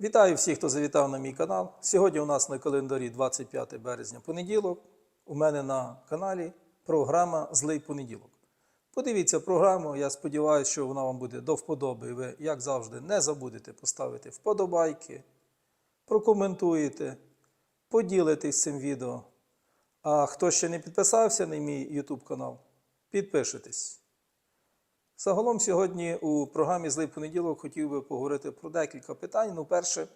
Вітаю всіх, хто завітав на мій канал. Сьогодні у нас на календарі 25 березня понеділок. У мене на каналі програма Злий понеділок. Подивіться програму, я сподіваюся, що вона вам буде до вподоби. Ви, як завжди, не забудете поставити вподобайки, прокоментуєте, поділитесь цим відео. А хто ще не підписався на мій YouTube канал, підпишитесь. Загалом сьогодні у програмі Злий понеділок хотів би поговорити про декілька питань. Ну, перше,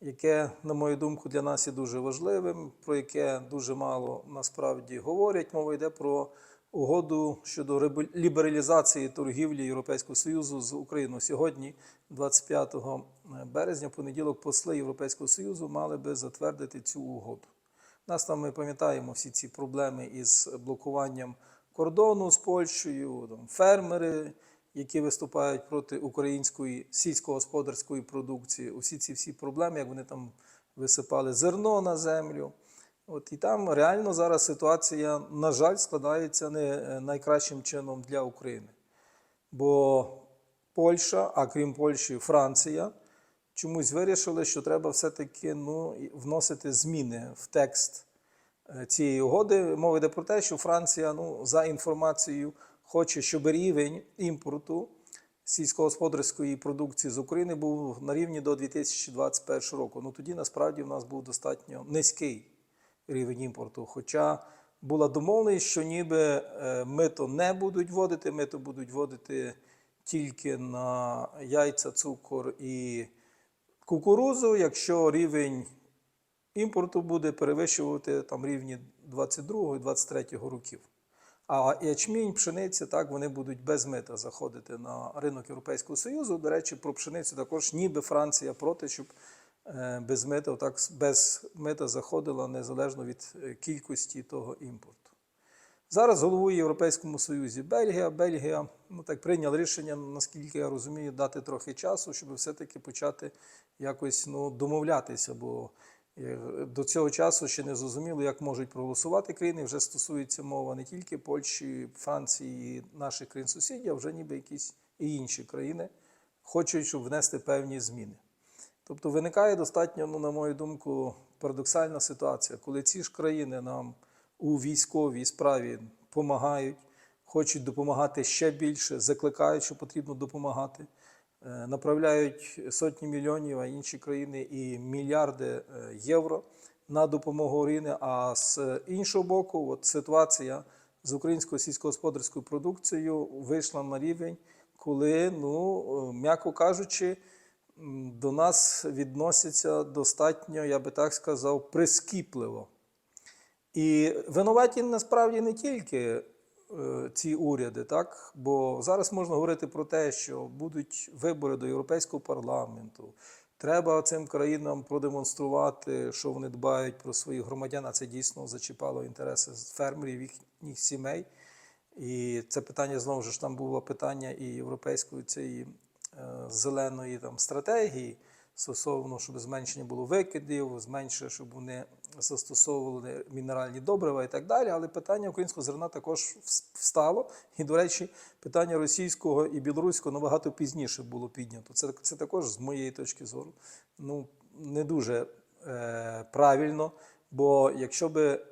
яке, на мою думку, для нас є дуже важливим, про яке дуже мало насправді говорять. Мова йде про угоду щодо лібералізації торгівлі Європейського Союзу з Україною. Сьогодні, 25 березня, понеділок, посли Європейського Союзу мали би затвердити цю угоду. Нас там ми пам'ятаємо всі ці проблеми із блокуванням кордону з Польщею, там, фермери, які виступають проти української сільськогосподарської продукції. Усі ці всі проблеми, як вони там висипали зерно на землю. От і там реально зараз ситуація, на жаль, складається не е, найкращим чином для України. Бо Польща, а крім Польщі, Франція чомусь вирішили, що треба все-таки ну, вносити зміни в текст цієї угоди. Мова йде про те, що Франція, ну, за інформацією, хоче, щоб рівень імпорту сільськогосподарської продукції з України був на рівні до 2021 року. Ну тоді насправді в нас був достатньо низький рівень імпорту. Хоча була домовленість, що ніби е, мито не будуть вводити, мито будуть вводити тільки на яйця, цукор і кукурузу, якщо рівень імпорту буде перевищувати там рівні 22-23 років. А ячмінь, пшениця, так, вони будуть без мита заходити на ринок Європейського Союзу. До речі, про пшеницю також ніби Франція проти, щоб е, без мита, так, без мита заходила незалежно від е, кількості того імпорту. Зараз головує Європейському Союзі Бельгія. Бельгія ну, так, прийняла рішення, наскільки я розумію, дати трохи часу, щоб все-таки почати якось ну, домовлятися. Бо до цього часу ще не зрозуміло, як можуть проголосувати країни. Вже стосується мова не тільки Польщі, Франції, наших країн сусідів, а вже ніби якісь і інші країни хочуть, щоб внести певні зміни. Тобто виникає достатньо, ну, на мою думку, парадоксальна ситуація, коли ці ж країни нам у військовій справі допомагають, хочуть допомагати ще більше, закликають, що потрібно допомагати, е, направляють сотні мільйонів, а інші країни і мільярди е, євро на допомогу Україні. А з іншого боку, от ситуація з українською сільськогосподарською продукцією вийшла на рівень, коли, ну, е, м'яко кажучи, до нас відносяться достатньо, я би так сказав, прискіпливо. І винуваті насправді не тільки е, ці уряди, так? бо зараз можна говорити про те, що будуть вибори до Європейського парламенту. Треба цим країнам продемонструвати, що вони дбають про своїх громадян, а це дійсно зачіпало інтереси фермерів, їхніх сімей. І це питання знову ж там було питання і європейської цієї е, зеленої там стратегії стосовно, щоб зменшення було викидів, зменшення, щоб вони застосовували мінеральні добрива і так далі. Але питання українського зерна також встало. І, до речі, питання російського і білоруського набагато пізніше було піднято. Це, це також з моєї точки зору ну, не дуже е, правильно. Бо якщо би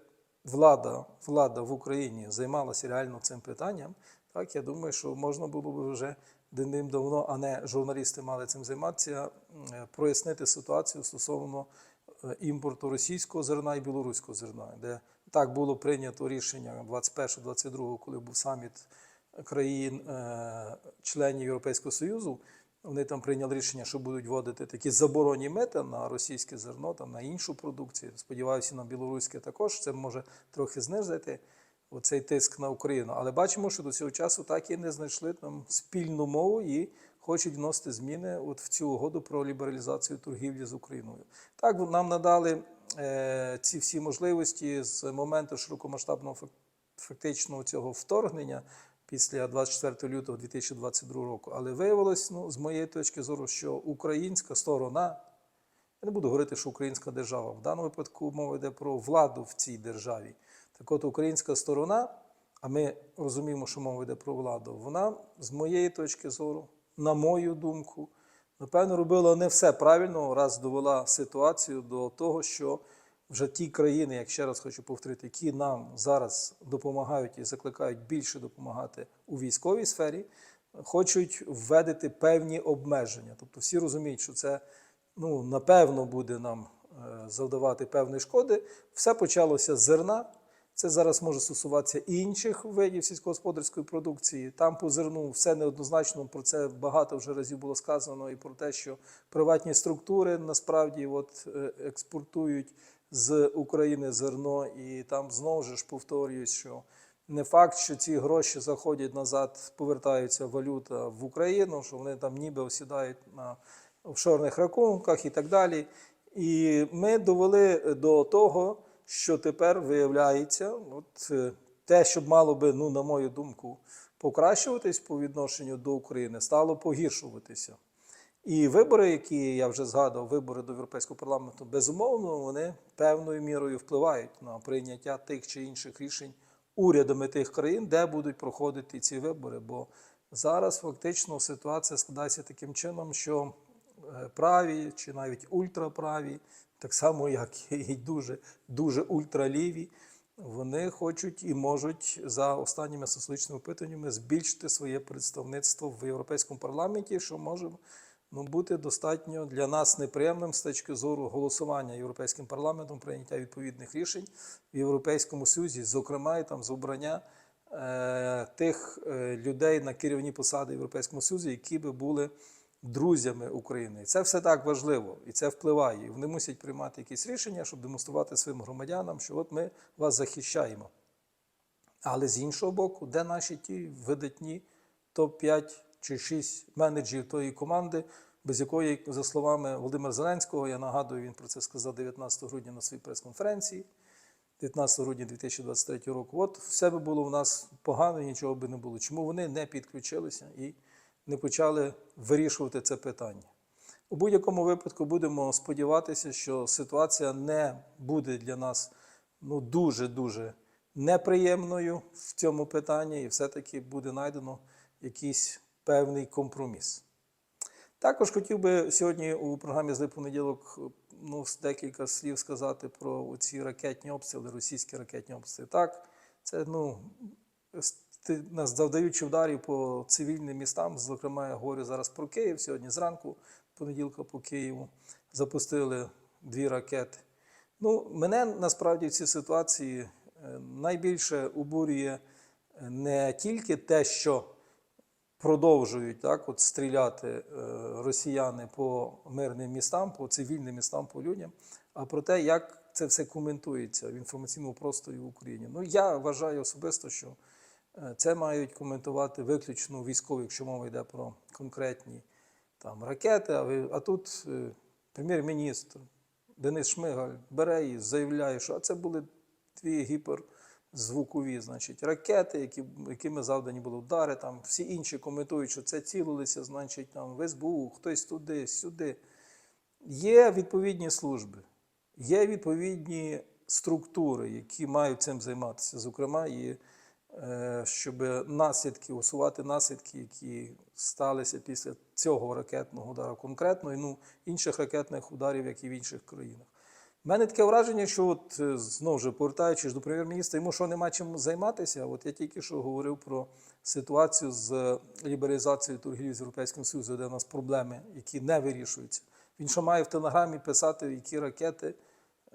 влада, влада в Україні займалася реально цим питанням, так я думаю, що можна було б вже давним-давно, а не журналісти мали цим займатися, прояснити ситуацію стосовно е, імпорту російського зерна і білоруського зерна, де так було прийнято рішення 21-22, коли був саміт країн, е, Європейського Союзу. Вони там прийняли рішення, що будуть вводити такі заборонні мети на російське зерно, там, на іншу продукцію. Сподіваюся, на білоруське також. Це може трохи знизити оцей тиск на Україну. Але бачимо, що до цього часу так і не знайшли там спільну мову і хочуть вносити зміни от в цю угоду про лібералізацію торгівлі з Україною. Так нам надали е, ці всі можливості з моменту широкомасштабного фактичного цього вторгнення після 24 лютого 2022 року. Але виявилось, ну, з моєї точки зору, що українська сторона, я не буду говорити, що українська держава, в даному випадку мова йде про владу в цій державі. Так от українська сторона, а ми розуміємо, що мова йде про владу, вона, з моєї точки зору, на мою думку, напевно, робила не все правильно, раз довела ситуацію до того, що вже ті країни, як ще раз хочу повторити, які нам зараз допомагають і закликають більше допомагати у військовій сфері, хочуть введити певні обмеження. Тобто всі розуміють, що це ну, напевно буде нам е, завдавати певної шкоди. Все почалося з зерна. Це зараз може стосуватися інших видів сільськогосподарської продукції. Там по зерну все неоднозначно. Про це багато вже разів було сказано, і про те, що приватні структури насправді от, е, експортують з України зерно, і там знову ж повторююсь, що не факт, що ці гроші заходять назад, повертаються валюта в Україну, що вони там ніби осідають на офшорних рахунках і так далі. І ми довели до того, що тепер виявляється, от е, те, що мало би, ну, на мою думку, покращуватись по відношенню до України, стало погіршуватися. І вибори, які я вже згадував, вибори до Європейського парламенту, безумовно, вони певною мірою впливають на прийняття тих чи інших рішень урядами тих країн, де будуть проходити ці вибори. Бо зараз фактично ситуація складається таким чином, що е, праві чи навіть ультраправі, так само як і дуже, дуже ультраліві, вони хочуть і можуть за останніми соціологічними опитуваннями збільшити своє представництво в Європейському парламенті, що може ну, бути достатньо для нас неприємним з точки зору голосування Європейським парламентом, прийняття відповідних рішень в Європейському Союзі, зокрема і там з обрання е, тих е, людей на керівні посади в Європейському Союзі, які би були друзями України. І це все так важливо, і це впливає. І вони мусять приймати якісь рішення, щоб демонструвати своїм громадянам, що от ми вас захищаємо. Але з іншого боку, де наші ті видатні топ-5 чи 6 менеджерів тої команди, без якої, за словами Володимира Зеленського, я нагадую, він про це сказав 19 грудня на своїй прес-конференції, 19 грудня 2023 року. От все би було в нас погано, нічого би не було. Чому вони не підключилися і не почали вирішувати це питання? У будь-якому випадку будемо сподіватися, що ситуація не буде для нас ну, дуже-дуже неприємною в цьому питанні, і все-таки буде знайдено якийсь певний компроміс. Також хотів би сьогодні у програмі «Злий понеділок ну, декілька слів сказати про ці ракетні обстріли, російські ракетні обстріли. Так, це ну, завдаючи ударів по цивільним містам, зокрема, я говорю зараз про Київ. Сьогодні зранку, понеділка по Києву, запустили дві ракети. Ну, мене насправді в цій ситуації е, найбільше обурює е, не тільки те, що продовжують так, от стріляти е, росіяни по мирним містам, по цивільним містам, по людям, а про те, як це все коментується в інформаційному просторі в Україні. Ну, я вважаю особисто, що це мають коментувати виключно військові, якщо мова йде про конкретні там, ракети. А, тут е, прем'єр-міністр Денис Шмигаль бере і заявляє, що а це були дві гіперзвукові значить, ракети, які, якими завдані були удари. Там всі інші коментують, що це цілилися, значить, там в СБУ, хтось туди, сюди. Є відповідні служби, є відповідні структури, які мають цим займатися. Зокрема, і е, щоб наслідки, усувати наслідки, які сталися після цього ракетного удару конкретно, і ну, інших ракетних ударів, як і в інших країнах. У мене таке враження, що от е, знову ж повертаючись до прем'єр-міністра, йому що нема чим займатися. От я тільки що говорив про ситуацію з лібералізацією торгівлі з Європейським Союзом, де у нас проблеми, які не вирішуються. Він що має в телеграмі писати, які ракети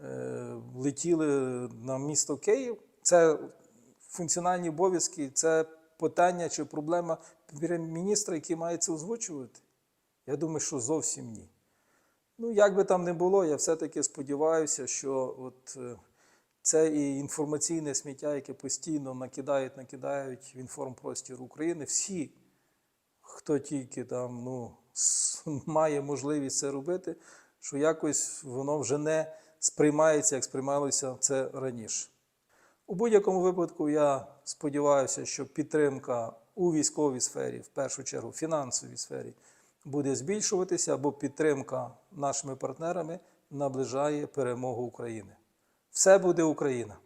е, летіли на місто Київ. Це функціональні обов'язки, це питання чи проблема прем'єр-міністра, який має це озвучувати. Я думаю, що зовсім ні. Ну, як би там не було, я все-таки сподіваюся, що от е, це і інформаційне сміття, яке постійно накидають, накидають в інформпростір України, всі, хто тільки там ну, має можливість це робити, що якось воно вже не сприймається, як сприймалося це раніше. У будь-якому випадку я сподіваюся, що підтримка у військовій сфері, в першу чергу фінансовій сфері, буде збільшуватися, бо підтримка нашими партнерами наближає перемогу України. Все буде Україна!